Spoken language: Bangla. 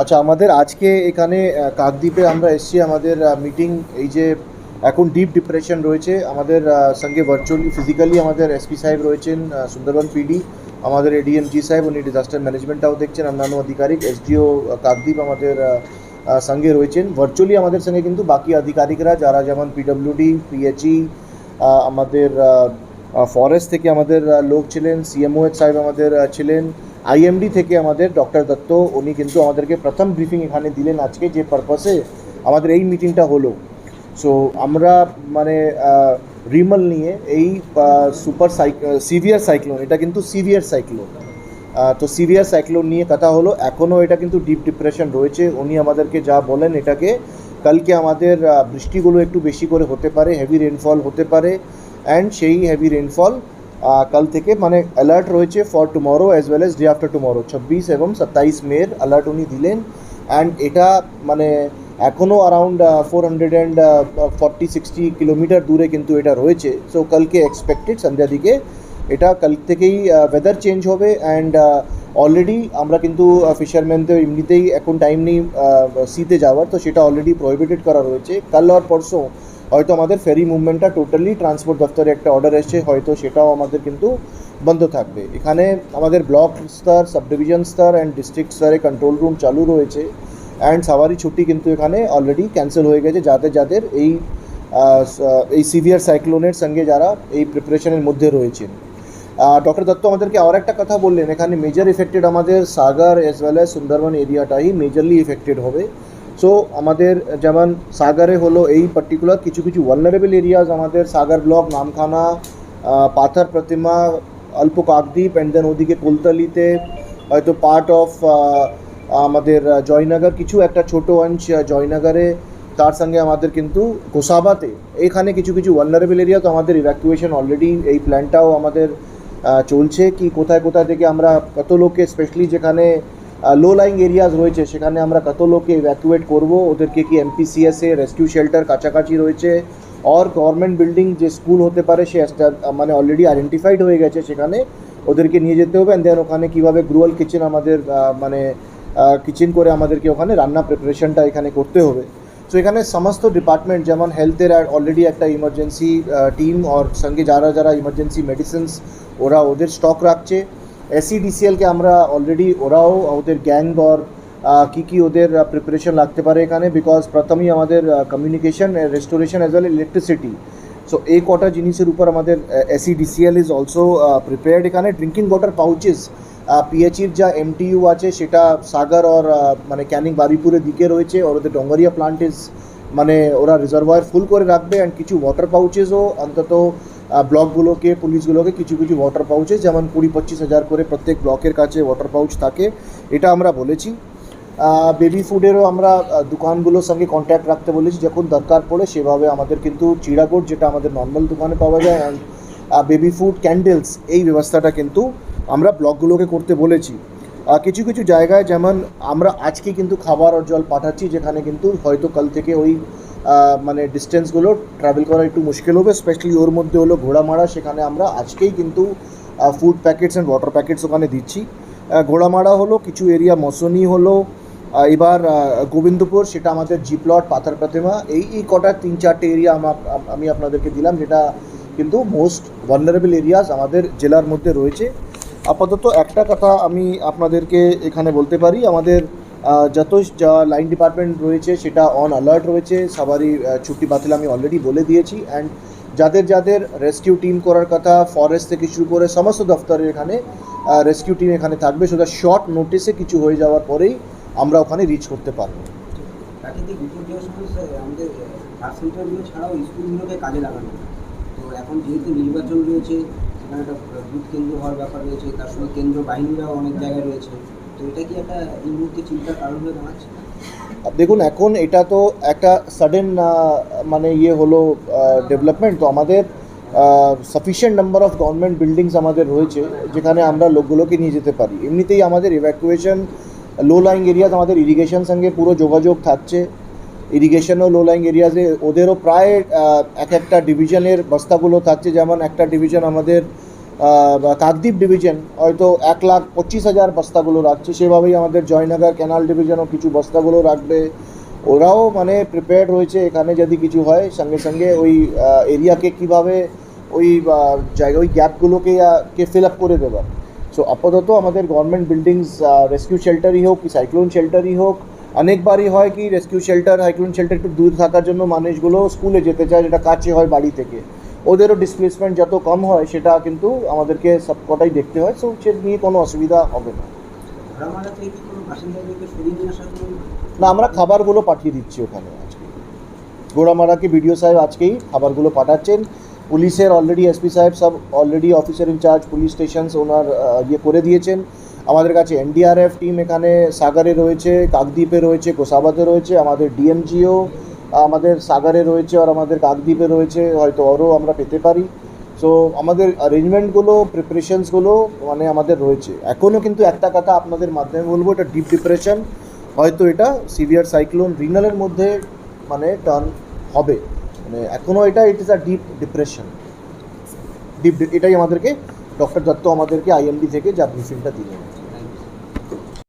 আচ্ছা আমাদের আজকে এখানে কাকদ্বীপে আমরা এসেছি, আমাদের মিটিং এই যে এখন ডিপ ডিপ্রেশন রয়েছে, আমাদের সঙ্গে ভার্চুয়ালি ফিজিক্যালি আমাদের এসপি সাহেব রয়েছেন সুন্দরবন পিডি আমাদের এডিএমজি সাহেব, উনি ডিজাস্টার ম্যানেজমেন্টটাও দেখছেন, অন্যান্য আধিকারিক এসডিও কাকদ্বীপ আমাদের সঙ্গে রয়েছেন। ভার্চুয়ালি আমাদের সঙ্গে কিন্তু বাকি আধিকারিকরা, যারা যেমন পিডব্লিউডি পিএইচই আমাদের ফরেস্ট থেকে আমাদের লোক ছিলেন সিএমওএচ সাহেব আমাদের ছিলেন আইএমডি থেকে আমাদের ডক্টর দত্ত, উনি কিন্তু আমাদেরকে প্রথম ব্রিফিং এখানে দিলেন আজকে যে পারপাসে আমাদের এই মিটিংটা হলো। সো আমরা মানে রিমল নিয়ে এই সুপার সাইক সিভিয়ার সাইক্লোন এটা কিন্তু সিভিয়ার সাইক্লোন তো সিভিয়ার সাইক্লোন নিয়ে কথা হলো। এখনও এটা কিন্তু ডিপ ডিপ্রেশন রয়েছে। উনি আমাদেরকে যা বলেন এটাকে, কালকে আমাদের বৃষ্টিগুলো একটু বেশি করে হতে পারে হেভি রেনফল হতে পারে অ্যান্ড সেই হেভি রেনফল কাল থেকে মানে অ্যালার্ট রয়েছে for tomorrow as well as day after tomorrow ছাব্বিশ এবং সাতাইশ মের অ্যালার্ট উনি দিলেন। অ্যান্ড এটা মানে এখনও around four hundred and forty sixty kilometre দূরে কিন্তু এটা রয়েছে। সো কালকে এক্সপেক্টেড সন্ধ্যা দিকে। এটা কাল থেকেই ওয়েদার চেঞ্জ হবে অ্যান্ড অলরেডি আমরা কিন্তু ফিশারম্যানদের এমনিতেই এখন টাইম নেই সিতে যাওয়ার, তো সেটা অলরেডি প্রহিবিটেড করা রয়েছে। কাল আর পরশু হয়তো আমাদের ফেরি মুভমেন্টটা টোটালি ট্রান্সপোর্ট দপ্তরে একটা অর্ডার এসছে, হয়তো সেটাও আমাদের কিন্তু বন্ধ থাকবে। এখানে আমাদের ব্লক স্তর সাব ডিভিশন স্তর অ্যান্ড ডিস্ট্রিক্ট স্তরে কন্ট্রোল রুম চালু রয়েছে। অ্যান্ড সাওয়ারি ছুটি কিন্তু এখানে অলরেডি ক্যান্সেল হয়ে গেছে। যাদের যাদের এই এই সিভিয়ার সাইক্লোনের সঙ্গে যারা এই প্রিপারেশনের মধ্যে রয়েছেন। ডক্টর দত্ত আমাদেরকে আর একটা কথা বললেন। এখানে মেজর এফেক্টেড আমাদের Sagar as well as Sundarban এরিয়াটাই majorly affected হবে। সো আমাদের যেমন সাগরে হলো এই পার্টিকুলার কিছু কিছু ভালনারেবল এরিয়াজ আমাদের সাগর ব্লক নামখানা পাথর প্রতিমা অল্প কাকদ্বীপ অ্যান্ড দেন ওদিকে কুলতলিতে হয়তো পার্ট অফ আমাদের জয়নগর কিছু একটা ছোট আহ, জয়নগরে তার সঙ্গে আমাদের কিন্তু গোসাবাতে এখানে কিছু কিছু ভালনারেবল এরিয়া তো আমাদের ইভ্যাকুয়েশন অলরেডি এই প্ল্যানটাও আমাদের চলছে কি কোথায় কোথায় থেকে আমরা কত লোককে স্পেশালি যেখানে লো লাইং এরিয়াজ রয়েছে। সেখানে আমরা কত লোককে ইভ্যাকুয়েট করব? ওদেরকে কি এমপিসিএসে রেস্কিউ শেল্টার কাছাকাছি রয়েছে? অর গভর্নমেন্ট বিল্ডিং যে স্কুল হতে পারে, সে মানে অলরেডি আইডেন্টিফাইড হয়ে গেছে সেখানে। ওদেরকে নিয়ে যেতে হবে অ্যান্ড দেন ওখানে কীভাবে গ্রুয়াল কিচেন আমাদের মানে কিচেন করে আমাদেরকে ওখানে রান্না প্রিপারেশনটা এখানে করতে হবে। সো এখানে সমস্ত ডিপার্টমেন্ট যেমন হেলথের অলরেডি একটা ইমার্জেন্সি টিম আর সঙ্গে যারা যারা ইমার্জেন্সি মেডিসিনস ওরা ওদের স্টক রাখছে। এসিডিসিএলকে আমরা অলরেডি ওরাও ওদের গ্যাং আহ, কি কি ওদের প্রিপারেশন লাগতে পারে এখানে বিকজ প্রথমেই আমাদের communication restoration as well electricity so এই কটা জিনিসের উপর আমাদের এসিডিসিএল ইজ অলসো প্রিপেয়ার্ড এখানে। ড্রিঙ্কিং ওয়াটার পাউচেস পিএইচির যা এমটিইউ আছে সেটা সাগর আর মানে ক্যানিং বারিপুরের দিকে রয়েছে আর ওদের ডঙ্গরিয়া প্লান্ট ইজ মানে ওরা রিজার্ভার ফুল করে রাখবে অ্যান্ড কিছু ওয়াটার পাউচেসও অন্তত ব্লকগুলোকে পুলিশগুলোকে কিছু কিছু ওয়াটার পাউচেস যেমন কুড়ি পঁচিশ হাজার করে প্রত্যেক ব্লকের কাছে ওয়াটার পাউচ থাকে, এটা আমরা বলেছি। বেবি ফুডেরও আমরা দোকানগুলোর সঙ্গে কন্ট্যাক্ট রাখতে বলেছি, যখন দরকার পড়ে সেভাবে আমাদের কিন্তু চিড়াগোট যেটা আমাদের নর্মাল দোকানে পাওয়া যায় অ্যান্ড বেবি ফুড ক্যান্ডেলস এই ব্যবস্থাটা কিন্তু আমরা ব্লকগুলোকে করতে বলেছি। কিছু কিছু জায়গায় যেমন আমরা আজকে কিন্তু খাবার আর জল পাঠাচ্ছি, যেখানে কিন্তু হয়তো কাল থেকে ওই মানে ডিস্টেন্সগুলো ট্রাভেল করা একটু মুশকিল হবে স্পেশালি ওর মধ্যে হলো ঘোড়ামারা, সেখানে আমরা আজকেই কিন্তু food packets and water packets ওখানে দিচ্ছি। ঘোড়ামারা হলো, কিছু এরিয়া মসনি হলো এবার গোবিন্দপুর, সেটা আমাদের জি প্লট পাথার প্রতিমা, এই এই কটা তিন চারটে এরিয়া আমি আপনাদেরকে দিলাম, যেটা কিন্তু মোস্ট ভালনারেবল এরিয়াস আমাদের জেলার মধ্যে রয়েছে। আপাতত একটা কথা আমি আপনাদেরকে এখানে বলতে পারি, আমাদের যত যা লাইন ডিপার্টমেন্ট রয়েছে, সেটা অন অ্যালার্ট রয়েছে। সবারই ছুটি বাতিল আমি অলরেডি বলে দিয়েছি। অ্যান্ড যাদের যাদের রেস্কিউ টিম করার কথা ফরেস্ট থেকে শুরু করে সমস্ত দফতরের এখানে রেস্কিউ টিম এখানে থাকবে। সেটা শর্ট নোটিসে কিছু হয়ে যাওয়ার পরেই আমরা ওখানে রিচ করতে পারব। ছাড়াও স্কুলগুলোকে কাজে লাগানো তো এখন যেহেতু নির্বাচন রয়েছে, সেখানে একটা বুথ কেন্দ্র হওয়ার ব্যাপার রয়েছে, তার সঙ্গে কেন্দ্র বাহিনীরাও অনেক জায়গায় রয়েছে। দেখুন, এখন এটা তো একটা সাডেন মানে ইয়ে হলো ডেভেলপমেন্ট তো আমাদের sufficient number of government buildings আমাদের রয়েছে, যেখানে আমরা লোকগুলোকে নিয়ে যেতে পারি। এমনিতেই আমাদের ইভ্যাকুয়েশন লো লাইং এরিয়াজ আমাদের ইরিগেশন সঙ্গে পুরো যোগাযোগ থাকছে। ইরিগেশনও লো লাইং এরিয়াজে ওদেরও প্রায় এক একটা ডিভিশনের বস্তাগুলো থাকছে। যেমন একটা ডিভিশন আমাদের কাকদ্বীপ ডিভিশন হয়তো এক লাখ পঁচিশ হাজার বস্তাগুলো রাখছে। সেভাবেই আমাদের জয়নগর ক্যানাল ডিভিশনও কিছু বস্তাগুলো রাখবে। ওরাও মানে প্রিপেয়ার্ড রয়েছে এখানে যদি কিছু হয়। সঙ্গে সঙ্গে ওই এরিয়াকে কীভাবে ওই জায়গা, ওই গ্যাপগুলোকে কে ফিল আপ করে দেবার সো আপাতত আমাদের গভর্নমেন্ট বিল্ডিংস রেস্কিউ শেল্টারই হোক, কি সাইক্লোন শেল্টারই হোক, অনেকবারই হয় কি রেস্কিউ শেল্টার সাইক্লোন শেল্টার একটু দূর থাকার জন্য মানুষগুলো স্কুলে যেতে চায়, যেটা কাছে হয় বাড়ি থেকে। ওদেরও ডিসপ্লেসমেন্ট যত কম হয়, সেটা কিন্তু আমাদেরকে সবকটাই দেখতে হয় সো সে নিয়ে কোনো অসুবিধা হবে না। না, আমরা খাবারগুলো পাঠিয়ে দিচ্ছি ওখানে আজকে। গোড়ামারাকে বিডিও সাহেব আজকেই খাবারগুলো পাঠাচ্ছেন। পুলিশের অলরেডি এসপি সাহেব সব already officer in charge police stations ওনার ইয়ে করে দিয়েছেন। আমাদের কাছে এনডিআরএফ টিম এখানে, সাগরে রয়েছে, কাকদ্বীপে রয়েছে, কোসাবাতে রয়েছে, আমাদের ডিএমজিও আমাদের সাগরে রয়েছে আর আমাদের কাকদ্বীপে রয়েছে, হয়তো আরও আমরা পেতে পারি। সো আমাদের অ্যারেঞ্জমেন্টগুলো প্রিপারেশনসগুলো মানে আমাদের রয়েছে। এখনও কিন্তু একটা কথা আপনাদের মাধ্যমে বলব, এটা ডিপ ডিপ্রেশন হয়তো এটা সিভিয়ার সাইক্লোন রিনালের মধ্যে মানে টার্ন হবে। মানে এখনও এটা it is a deep depression deep এটাই আমাদেরকে ডক্টর দত্ত আমাদেরকে আইএমডি থেকে যা ব্রিফিংটা দিলেন।